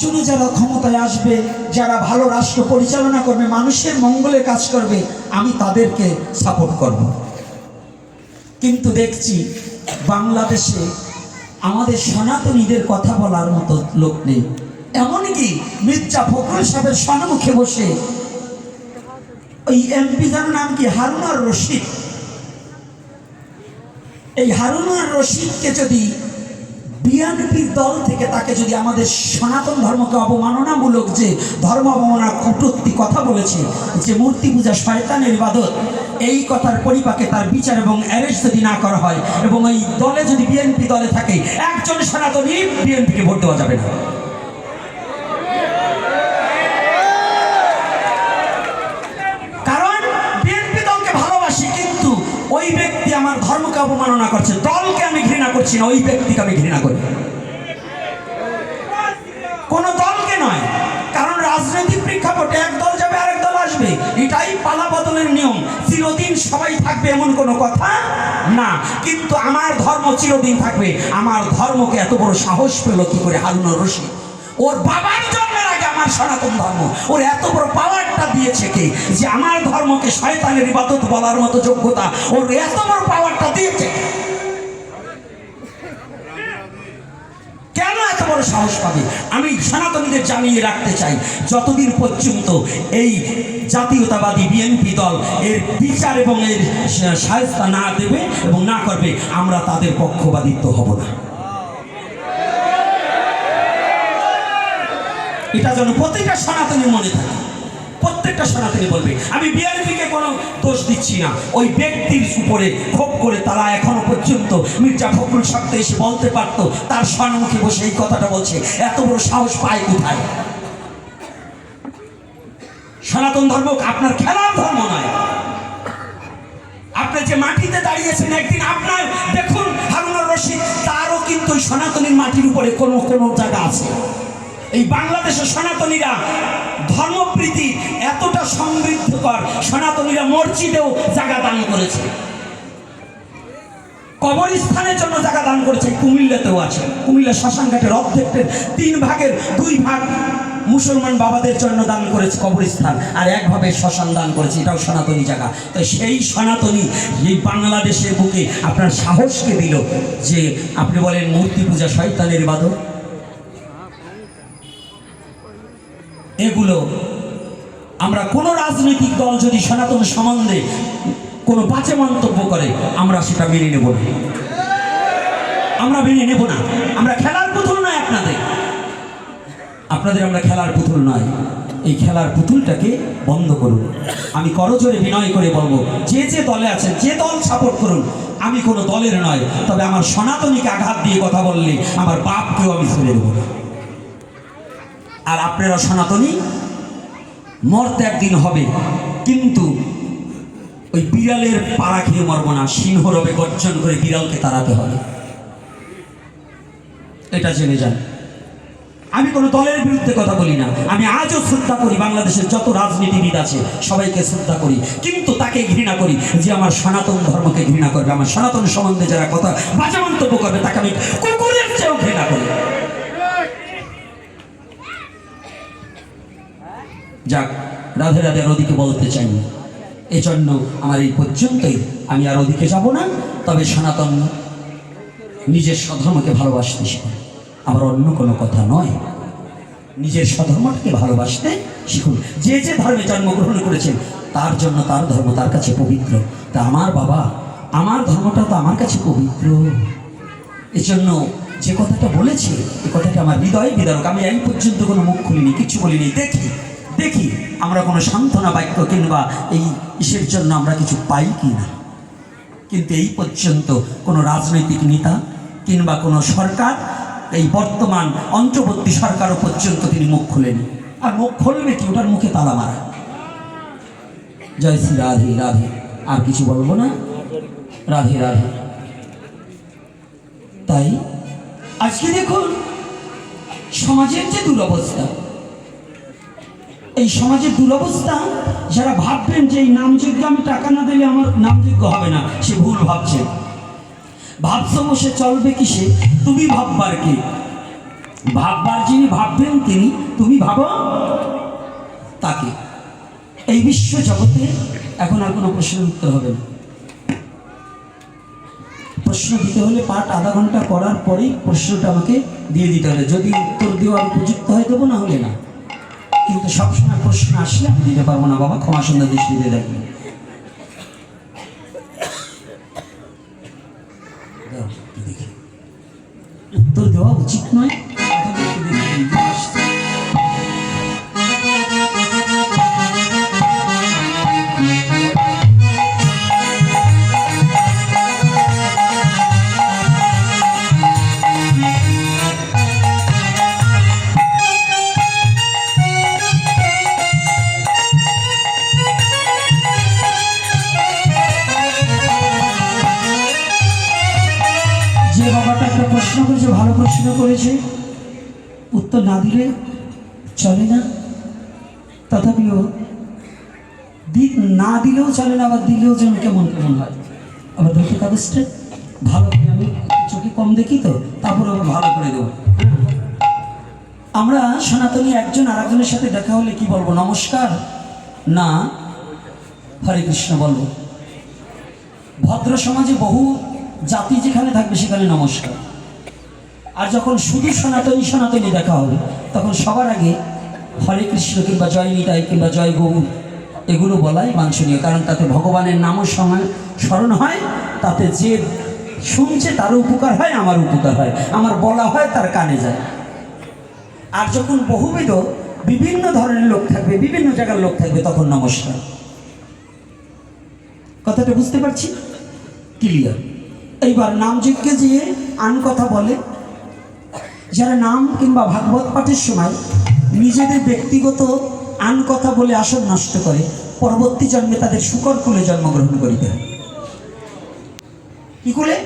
চুনে যারা ক্ষমতায় আসবে, যারা ভালো রাষ্ট্র পরিচালনা করবে, মানুষের মঙ্গলে কাজ করবে, আমি তাদেরকে সাপোর্ট করব। কিন্তু দেখছি, বাংলাদেশে আমাদের সনাতনীদের কথা বলার মতো লোক নেই। এমনকি মির্জা ফখরুল সাহেবের সন্মুখে বসে, ওই এমপি যার নাম কি? হারুনার রশিদ। এই হারুনার রশিদকে যদি বিএনপির দল থেকে তাকে যদি আমাদের সনাতন ধর্মকে অবমাননামূলক যে ধর্ম অবমাননা কটূক্তি কথা বলেছে, যে মূর্তি পূজা শয়তানের ইবাদত, এই কথার পরিপাকে তার বিচার এবং অ্যারেস্ট যদি না করা হয়, এবং এই দলে যদি বিএনপি দলে থাকে, একজন সনাতনই বিএনপিকে ভোট দেওয়া যাবে না। ধর্মকে অবমাননা করছে, দলকে আমি ঘৃণা করছি না, ওই ব্যক্তিকে আমি ঘৃণা করি। কোন দলকে নয়, কারণ রাজনৈতিক প্রেক্ষাপটে এক দল যাবে, আরেক দল আসবে। এটাই পালা বদলের নিয়ম। চিরদিন সবাই থাকবে এমন কোনো কথা না। কিন্তু আমার ধর্ম চিরদিন থাকবে। আমার ধর্মকে এত বড় সাহস পেল কি করে হারুন রশিদ? ওর বাবার জন্মের আগে আমার সনাতন ধর্ম। ওর এত বড় পাওয়ারটা দিয়েছে কে? যে আমার ধর্মকে শয়তানের ইবাদত বলার মতো যোগ্যতা ওর এত বড় পাওয়ারটা দিয়েছে কেন এত বড় সাহস পাবে? আমি সনাতনীদের জানিয়ে রাখতে চাই, যতদিন পর্যন্ত এই জাতীয়তাবাদী বিএনপি দল এর বিচার এবং এর সাহায্য না দেবে এবং না করবে, আমরা তাদের পক্ষপাতিত্ব হব না। এটা যেন প্রত্যেকটা সনাতনীর মনে থাকে। প্রত্যেকটা সনাতনী বলবে, আমি বিআরপিকে কোনো দোষ দিচ্ছি না। ওই ব্যক্তির উপরে ক্ষোভ করে তারা এখনও পর্যন্ত মির্জা ফখরুল সাহেব এসে বলতে পারতো, তার সম্মুখে বসে এই কথাটা বলছে, এত বড় সাহস পায় কোথায়? সনাতন ধর্ম আপনার খেলার ধর্ম নয়। আপনি যে মাটিতে দাঁড়িয়েছেন একদিন আপনার, দেখুন, হারুনুর রশিদ, তারও কিন্তু সনাতনীর মাটির উপরে কোনো কোনো জায়গা আছে। এই বাংলাদেশের সনাতনীরা ধর্মপ্রীতি এতটা সমৃদ্ধকর, সনাতনীরা মসজিদেও জায়গা দান করেছে। কবরস্থানের জন্য জায়গা দান করেছে, কুমিল্লাতেও আছে। কুমিল্লা শ্মশানঘাটের অর্ধেকের তিন ভাগের দুই ভাগ মুসলমান বাবাদের জন্য দান করেছে কবরস্থান, আর একভাবে শ্মশান দান করেছে, এটাও সনাতনী জায়গা। তো সেই সনাতনী এই বাংলাদেশের বুকে আপনার সাহসকে দিল যে আপনি বলেন মূর্তি পূজা শয়তানের বাদক। এগুলো আমরা কোনো রাজনৈতিক দল যদি সনাতন সম্বন্ধে কোনো বাজে মন্তব্য করে, আমরা সেটা মেনে নেব না। আমরা মেনে নেব না। আমরা খেলার পুতুল নয় আপনাদের। আপনাদের আমরা খেলার পুতুল নয়। এই খেলার পুতুলটাকে বন্ধ করুন। আমি করজোরে বিনয় করে বলব, যে যে দলে আছেন, যে দল সাপোর্ট করুন, আমি কোনো দলের নয়, তবে আমার সনাতনীকে আঘাত দিয়ে কথা বললে আমার বাপকেও আমি ছেড়ে দেবো না। আর আপনারা সনাতনী, মরতে একদিন হবে, কিন্তু ওই বিড়ালের পাড়া খেয়ে মরবো না সিংহ রবে গর্জন করে বিড়ালকে তাড়াতে হবে। এটা জেনে যান। আমি কোনো দলের বিরুদ্ধে কথা বলি না। আমি আজও শ্রদ্ধা করি, বাংলাদেশের যত রাজনীতিবিদ আছে, সবাইকে শ্রদ্ধা করি। কিন্তু তাকে ঘৃণা করি যে আমার সনাতন ধর্মকে ঘৃণা করবে। আমার সনাতন সম্বন্ধে যারা কথা বাজে মন্তব্য করবে, তাকে আমি কুকুরের চেয়েও ঘৃণা করি। যাক, রাধে রাধে আর ওদিকে বলতে চাই এজন্য আমার এই পর্যন্তই। আমি আর ওদিকে যাব না, তবে সনাতন নিজের স্বধর্মকে ভালোবাসতে শিখুন। আমার অন্য কোনো কথা নয়। নিজের স্বধর্মটাকে ভালোবাসতে শিখুন। যে যে ধর্মে জন্মগ্রহণ করেছেন, তার জন্য তার ধর্ম তার কাছে পবিত্র। তা আমার বাবা, আমার ধর্মটা তো আমার কাছে পবিত্র। এজন্য যে কথাটা বলেছে এই কথাটা আমার হৃদয় বিদারক। আমি এই পর্যন্ত কোনো মুখ খুলিনি, কিছু বলিনি। দেখি। দেখি আমরা কোনো সান্ত্বনা বাক্য কিংবা এই ইসের জন্য আমরা কিছু পাই কি না। কিন্তু এই পর্যন্ত কোনো রাজনৈতিক নেতা কিংবা কোনো সরকার, এই বর্তমান অন্তর্বর্তী সরকারও পর্যন্ত তিনি মুখ খুলেনি। আর মুখ খুলবে কি? ওটার মুখে তালা মারা। জয় শ্রী রাধে রাধে। আর কিছু বলব না? রাধে রাধে। তাই আজকে দেখুন, সমাজের যে দুরবস্থা এই সমাজের দুরবস্থা, যারা ভাববেন যে এই নামযজ্ঞ আমি টাকা না দিলে আমার নামযজ্ঞ হবে না, সে ভুল ভাবছে। ভাবছ বসে চলবে কিসে? তুমি ভাববার কি? ভাববার যিনি ভাববেন তিনি, তুমি ভাবো তাকে। এই বিশ্ব জগতে এখন আর কোনো প্রশ্নের উত্তর হবে না। প্রশ্ন দিতে হলে পাঠ আধা ঘণ্টা করার পরেই প্রশ্নটা আমাকে দিয়ে দিতে হবে। যদি উত্তর দেওয়ার উপযুক্ত হয় দেবো না হলে না। কিন্তু সবসময় প্রশ্ন আসলে আমি দিতে পারব না, বাবা। ক্ষমা সুন্দর দৃষ্টিতে দেখবে। উত্তর দেওয়া উচিত নয়। প্রশ্ন করেছে ভালো প্রশ্ন করেছে। উত্তর না দিলে চলে না। তথাপিও না দিলেও চলে না, আবার দিলেও যেন কেমন কেমন হয়। আবার ধরতে কাগজটা ভালো করে আমি চোখে কম দেখি তো, তারপর আবার ভালো করে দেবো। আমরা সনাতনী একজন আর একজনের সাথে দেখা হলে কি বলব, নমস্কার? না, হরে কৃষ্ণ বলব। ভদ্র সমাজে বহু জাতি যেখানে থাকবে সেখানে নমস্কার। আর যখন শুধু সনাতনী সনাতনী দেখা হবে, তখন সবার আগে হরে কৃষ্ণ কিংবা জয় নিতাই কিংবা জয় গৌর, এগুলো বলাই বাঞ্ছনীয়, কারণ তাতে ভগবানের নামও সময় স্মরণ হয়, তাতে যে শুনছে তারও উপকার হয় আমার উপকার হয়, আমার বলা হয় তার কানে যায়। আর যখন বহুবিধ বিভিন্ন ধরনের লোক থাকবে, বিভিন্ন জায়গার লোক থাকবে, তখন নমস্কার। কথাটা বুঝতে পারছি? ক্লিয়ার এইবার নাম যজ্ঞে যে আন কথা বলে যারা নাম কিংবা ভাগবত পাঠের সময় নিজেদের ব্যক্তিগত আন কথা বলে আসন নষ্ট করে, পরবর্তী জন্মে তাদের শুকর কুলে জন্মগ্রহণ করিতে হয়। কি কুলে?